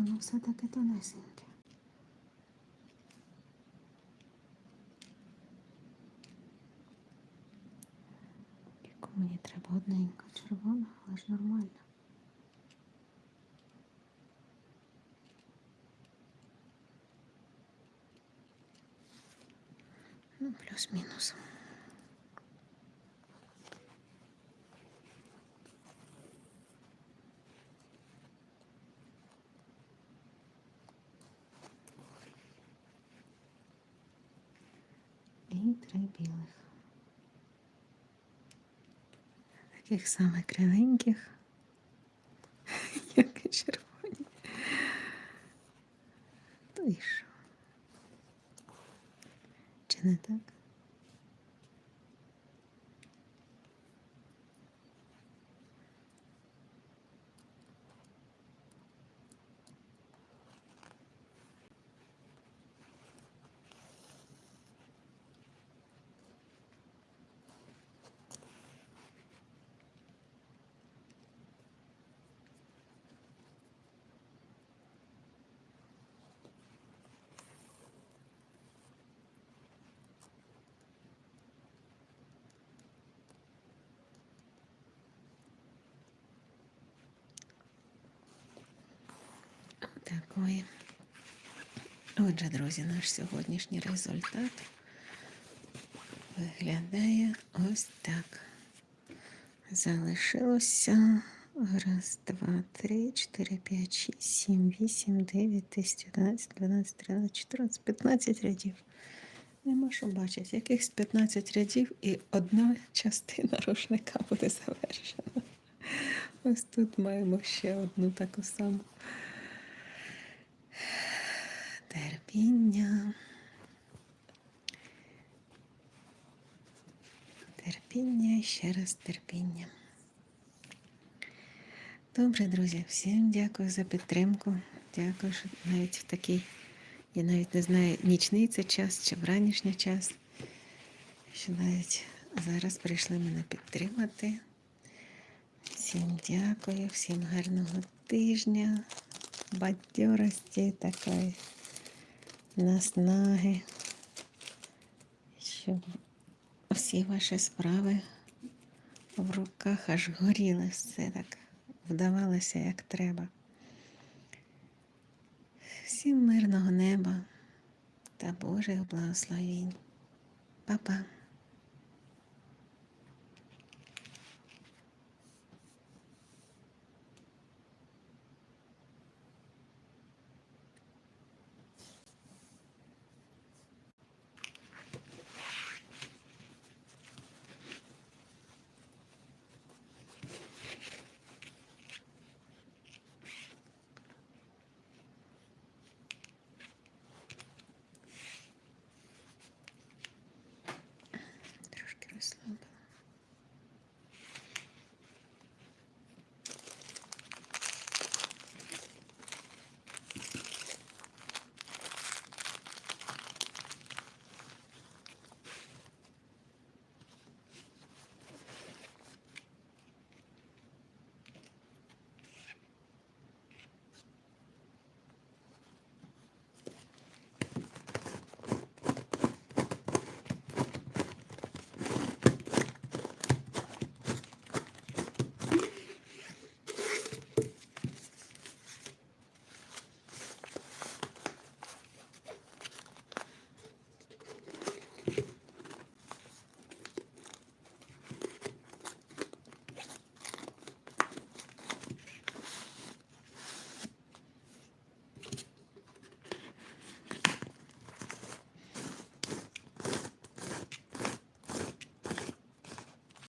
воно все таки тонесеньке. Яку мені треба одненька червона, але ж нормально. Ну, плюс-мінус. І три білих. Таких саме кривеньких, як і червоні. То і що? Чи не так? Такої. Отже, друзі, наш сьогоднішній результат виглядає ось так. Залишилося раз, два, три, чотири, п'ять, шість, сім, вісім, дев'ять, десять, одинадцять, дванадцять, тринадцять, чотирнадцять, п'ятнадцять рядів. Нема що бачити. Якихось 15 рядів і одна частина рушника буде завершена. Ось тут маємо ще одну таку саму. Терпіння. Терпіння ще раз терпіння. Добре, друзі, всім дякую за підтримку. Дякую, що навіть в такий, я навіть не знаю, нічний це час чи вранішній час, що навіть зараз прийшли мене підтримати. Всім дякую, всім гарного тижня, бадьорості такої наснаги, щоб всі ваші справи в руках аж горіли, все так вдавалося як треба. Всім мирного неба та Божих благословінь. Па-па!